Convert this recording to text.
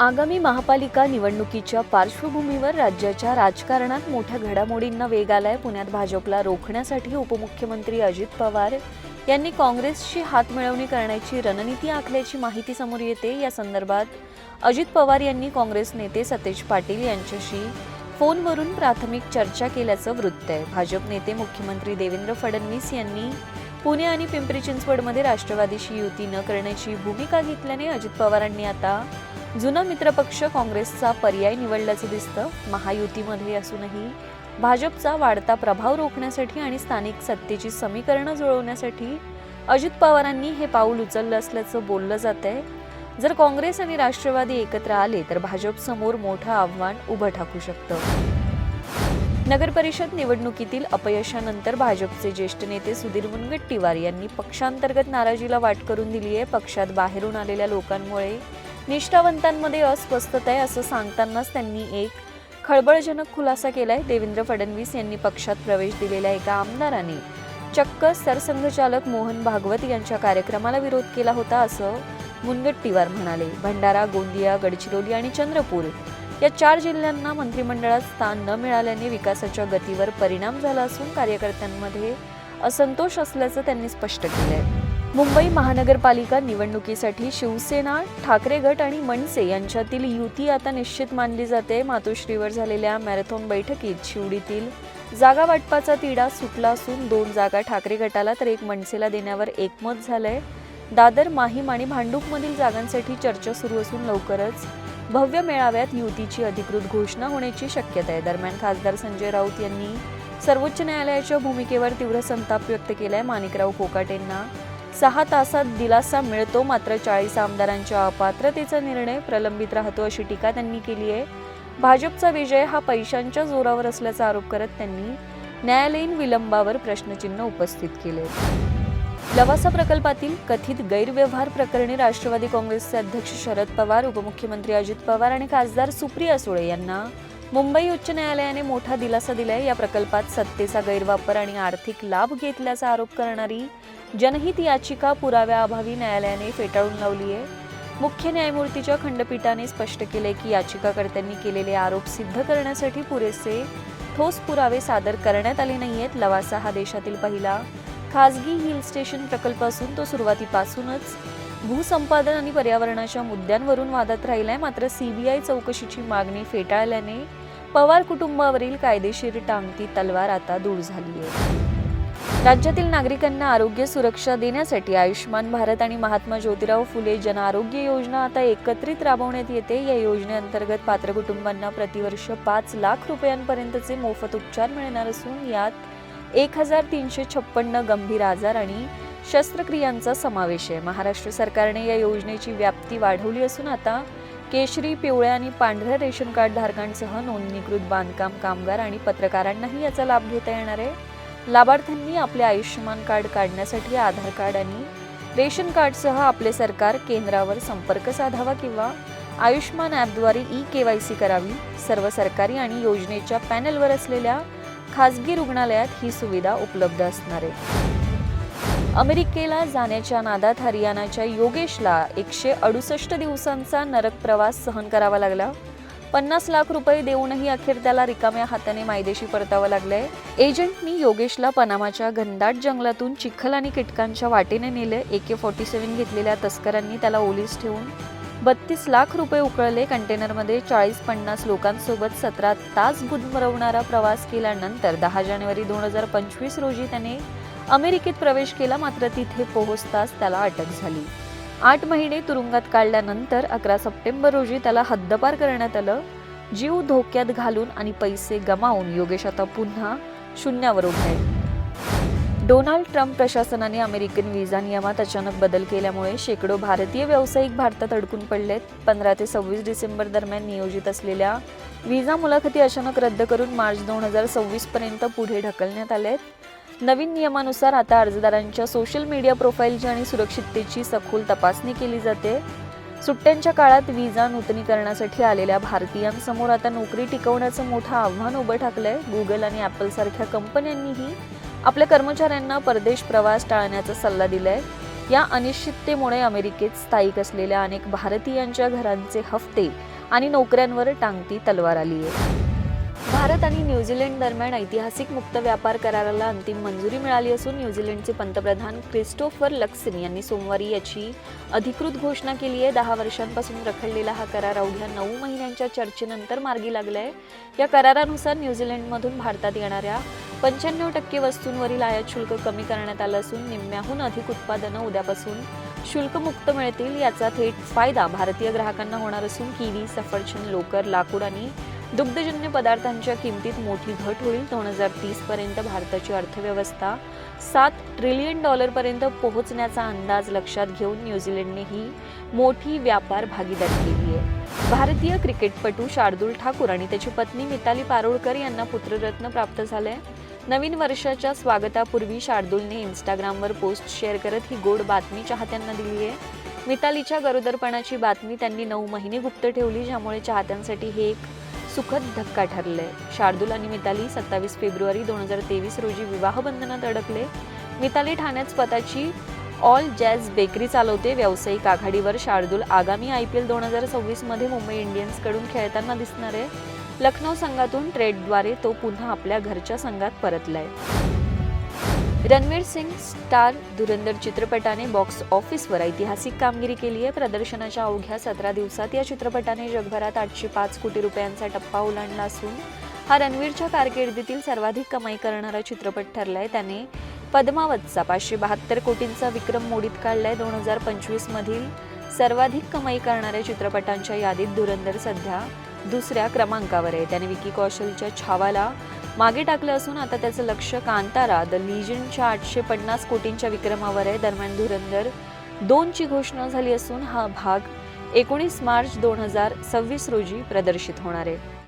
आगामी महापालिका निवडणुकीच्या पार्श्वभूमीवर राज्याच्या राजकारणात मोठ्या घडामोडींना वेग आलाय. पुण्यात भाजपला रोखण्यासाठी उपमुख्यमंत्री अजित पवार यांनी काँग्रेसशी हातमिळवणी करण्याची रणनीती आखल्याची माहिती समोर येते. या संदर्भात अजित पवार यांनी काँग्रेस नेते सतेज पाटील यांच्याशी फोनवरून प्राथमिक चर्चा केल्याचं वृत्त आहे. भाजप नेते मुख्यमंत्री देवेंद्र फडणवीस यांनी पुणे आणि पिंपरी चिंचवडमध्ये राष्ट्रवादीशी युती न करण्याची भूमिका घेतल्याने अजित पवारांनी आता जुना मित्रपक्ष काँग्रेसचा पर्याय निवडल्याचं दिसतं. महायुतीमध्ये असूनही भाजपचा वाढता प्रभाव रोखण्यासाठी आणि स्थानिक सत्तेची समीकरणं जुळवण्यासाठी अजित पवारांनी हे पाऊल उचललं असल्याचं बोललं जात आहे जर काँग्रेस आणि राष्ट्रवादी एकत्र आले तर भाजपसमोर मोठं आव्हान उभं ठाकू शकतं. नगर परिषद निवडणुकीतील अपयशानंतर भाजपचे ज्येष्ठ नेते सुधीर मुनगट्टीवार यांनी पक्षांतर्गत नाराजीला वाट करून दिली आहे. पक्षात बाहेरून आलेल्या लोकांमुळे निष्ठावंतांमध्ये अस्वस्थता आहे असं सांगतानाच त्यांनी एक खळबळजनक खुलासा केलाय. देवेंद्र फडणवीस यांनी पक्षात प्रवेश दिलेल्या एका आमदाराने चक्क सरसंघचालक मोहन भागवत यांच्या कार्यक्रमाला विरोध केला होता असं मुनगट्टीवार म्हणाले. भंडारा गोंदिया गडचिरोली आणि चंद्रपूर या चार जिल्ह्यांना मंत्रिमंडळात स्थान न मिळाल्याने विकासाच्या गतीवर परिणाम झाला असून कार्यकर्त्यांमध्ये असंतोष असल्याचं त्यांनी स्पष्ट केलंय. मुंबई महानगरपालिका निवडणुकीसाठी शिवसेना ठाकरे गट आणि मनसे यांच्यातील युती आता निश्चित मानली जाते. मातोश्रीवर झालेल्या मॅरेथॉन बैठकीत शिवडीतील जागा वाटपाचा तिढा सुटला असून दोन जागा ठाकरे गटाला तर एक मनसेला देण्यावर एकमत झालंय. दादर माहीम आणि भांडूपमधील जागांसाठी चर्चा सुरू असून लवकरच भव्य मेळाव्यात युतीची अधिकृत घोषणा होण्याची शक्यता आहे. दरम्यान खासदार संजय राऊत यांनी सर्वोच्च न्यायालयाच्या भूमिकेवर तीव्र संताप व्यक्त केलाय. माणिकराव कोकाटेंना सहा तासात दिलासा मिळतो. मात्र चाळीस आमदारांच्या अपात्रतेचा निर्णय प्रलंबित राहतो अशी टीका त्यांनी केली आहे. भाजपचा विजय हा पैशांच्या जोरावर असल्याचा आरोप करत त्यांनी न्यायालयीन विलंबावर प्रश्नचिन्ह उपस्थित केले. लवासा प्रकल्पातील कथित गैरव्यवहार प्रकरणी राष्ट्रवादी काँग्रेसचे अध्यक्ष शरद पवार उपमुख्यमंत्री अजित पवार आणि खासदार सुप्रिया सुळे यांना मुंबई उच्च न्यायालयाने मोठा दिलासा दिलाय. या प्रकल्पात सत्तेचा गैरवापर आणि आर्थिक लाभ घेतल्याचा आरोप करणारी जनहित याचिका पुराव्याअभावी न्यायालयाने फेटाळून लावली आहे. मुख्य न्यायमूर्तीच्या खंडपीठाने स्पष्ट केले की याचिकाकर्त्यांनी केलेले आरोप सिद्ध करण्यासाठी पुरेसे ठोस पुरावे सादर करण्यात आले नाहीयेत. लवासा हा देशातील पहिला खासगी हिल स्टेशन प्रकल्प असून तो सुरुवातीपासूनच भूसंपादन आणि पर्यावरणाच्या मुद्द्यांवरून वादात राहिलाय. मात्र सीबीआय चौकशीची मागणी फेटाळल्याने पवार कुटुंबावरील कायदेशीर टांगती तलवार आता दूर झाली आहे राज्यातील नागरिकांना आरोग्य सुरक्षा देण्यासाठी आयुष्यमान भारत आणि महात्मा ज्योतिराव फुले जन आरोग्य योजना आता एकत्रित राबवण्यात येते. या योजनेअंतर्गत पात्र कुटुंबांना प्रतिवर्ष पाच लाख रुपयांपर्यंतचे मोफत उपचार मिळणार असून यात एक हजार तीनशे छप्पन्न गंभीर आजार आणि शस्त्रक्रियांचा समावेश आहे. महाराष्ट्र सरकारने या योजनेची व्याप्ती वाढवली असून आता केशरी पिवळ्या आणि पांढऱ्या रेशन कार्ड धारकांसह नोंदणीकृत बांधकाम कामगार आणि पत्रकारांनाही याचा लाभ घेता येणार आहे. लाभार्थ्यांनी आपले आयुष्यमान कार्ड काढण्यासाठी आधार कार्ड आणि रेशन कार्डसह आपले सरकार केंद्रावर संपर्क साधावा किंवा आयुष्मान ॲपद्वारे ई के वाय सी करावी. सर्व सरकारी आणि योजनेच्या पॅनलवर असलेल्या खासगी रुग्णालयात ही सुविधा उपलब्ध असणार आहे. अमेरिकेला जाण्याच्या नादात हरियाणाच्या योगेशला एकशे अडुसष्ट दिवसांचा नरक प्रवास सहन करावा लागला. पन्नास लाख रुपये देऊनही अखेर त्याला रिकाम्या हाताने मायदेशी परतावं लागलंय. एजंटनी योगेशला पनामाच्या घनदाट जंगलातून चिखल आणि कीटकांच्या वाटेने नेले. ए के फॉर्टी सेव्हन घेतलेल्या तस्करांनी त्याला ओलीस ठेवून बत्तीस लाख रुपये उकळले कंटेनरमध्ये चाळीस पन्नास लोकांसोबत सतरा तास गुदमरवणारा प्रवास केल्यानंतर दहा जानेवारी दोन हजार पंचवीस रोजी त्याने अमेरिकेत प्रवेश केला मात्र तिथे पोहोचताच त्याला अटक झाली. आठ महिने तुरुंगात काढल्यानंतर अकरा सप्टेंबर रोजी त्याला हद्दपार करण्यात आलं. जीव धोक्यात घालून आणि पैसे गमावून योगेश आता पुन्हा शून्यावर उठाय डोनाल्ड ट्रम्प प्रशासनाने अमेरिकन व्हिसा नियमात अचानक बदल केल्यामुळे शेकडो भारतीय व्यावसायिक भारतात अडकून पडलेत. पंधरा ते सव्वीस डिसेंबर दरम्यान नियोजित असलेल्या व्हिसा मुलाखती अचानक रद्द करून मार्च दोन हजार सव्वीस पर्यंत पुढे ढकलण्यात आलेत नवीन नियमानुसार आता अर्जदारांच्या सोशल मीडिया प्रोफाईलची आणि सुरक्षिततेची सखोल तपासणी केली जाते. सुट्ट्यांच्या काळात विजा नूतनीकरणासाठी आलेल्या भारतीयांसमोर आता नोकरी टिकवण्याचं मोठं आव्हान उभं ठाकलंय. गुगल आणि ॲपलसारख्या कंपन्यांनीही आपल्या कर्मचाऱ्यांना परदेश प्रवास टाळण्याचा सल्ला दिलाय. या अनिश्चिततेमुळे अमेरिकेत स्थायिक असलेल्या अनेक भारतीयांच्या घरांचे हफ्ते आणि नोकऱ्यांवर टांगती तलवार आली आहे भारत आणि न्यूझीलंड दरम्यान ऐतिहासिक मुक्त व्यापार कराराला अंतिम मंजुरी मिळाली असून न्यूझीलंडचे पंतप्रधान क्रिस्टोफर लक्सन यांनी सोमवारी याची अधिकृत घोषणा केली आहे. दहा वर्षांपासून रखडलेला हा करार अवघ्या नऊ महिन्यांच्या चर्चेनंतर मार्गी लागलाय. या करारानुसार न्यूझीलंडमधून भारतात येणाऱ्या पंच्याण्णव टक्के वस्तूंवरील आयात शुल्क कमी करण्यात आलं असून निम्म्याहून अधिक उत्पादनं उद्यापासून शुल्कमुक्त मिळतील. याचा थेट फायदा भारतीय ग्राहकांना होणार असून किवी सफरचंद लोकर लाकूड आणि दुग्धजन्य पदार्थांच्या किमतीत मोठी घट होईल. दोन हजार तीस पर्यंत भारताची अर्थव्यवस्था सात ट्रिलियन डॉलरपर्यंत पोहोचण्याचा अंदाज लक्षात घेऊन न्यूझीलंडने ही मोठी व्यापार भागीदारी केली आहे. भारतीय क्रिकेटपटू शार्दूल ठाकूर आणि त्याची पत्नी मिताली पारोळकर यांना पुत्ररत्न प्राप्त झालंय. नवीन वर्षाच्या स्वागतापूर्वी शार्दूलने इंस्टाग्रामवर पोस्ट शेअर करत ही गोड बातमी चाहत्यांना दिली आहे. मितालीच्या गरोदरपणाची बातमी त्यांनी नऊ महिने गुप्त ठेवली ज्यामुळे चाहत्यांसाठी हे एक सुखद धक्का ठरले शार्दूल आणि मिताली सत्तावीस फेब्रुवारी दोन हजार तेवीस रोजी विवाह बंधनात अडकले. मिताली ठाण्यात स्वतःची ऑल जॅझ बेकरी चालवते. व्यावसायिक आघाडीवर शार्दूल आगामी आय पी एल दोन हजार सव्वीसमध्ये मुंबई इंडियन्सकडून खेळताना दिसणार आहे. लखनौ संघातून ट्रेडद्वारे तो पुन्हा आपल्या घरच्या संघात परतलाय. रणवीर सिंग स्टार धुरंधर चित्रपटाने बॉक्स ऑफिसवर ऐतिहासिक कामगिरी केली आहे. प्रदर्शनाच्या अवघ्या सतरा दिवसात या चित्रपटाने जगभरात आठशे पाच कोटी रुपयांचा टप्पा ओलांडला असून हा रणवीरच्या कारकिर्दीतील सर्वाधिक कमाई करणारा चित्रपट ठरलाय. त्याने पद्मावतचा पाचशे बहात्तर कोटींचा विक्रम मोडीत काढलाय. दोन हजार पंचवीस मधील सर्वाधिक कमाई करणाऱ्या चित्रपटांच्या यादीत धुरंधर सध्या दुसऱ्या क्रमांकावर आहे. त्याने विकी कौशलच्या छावाला मागे टाकलं असून आता त्याचं लक्ष कांतारा द लिजनच्या आठशे पन्नास कोटींच्या विक्रमावर आहे. दरम्यान धुरंधर दोनची घोषणा झाली असून हा भाग एकोणीस मार्च दोन हजार सव्वीस रोजी प्रदर्शित होणार आहे.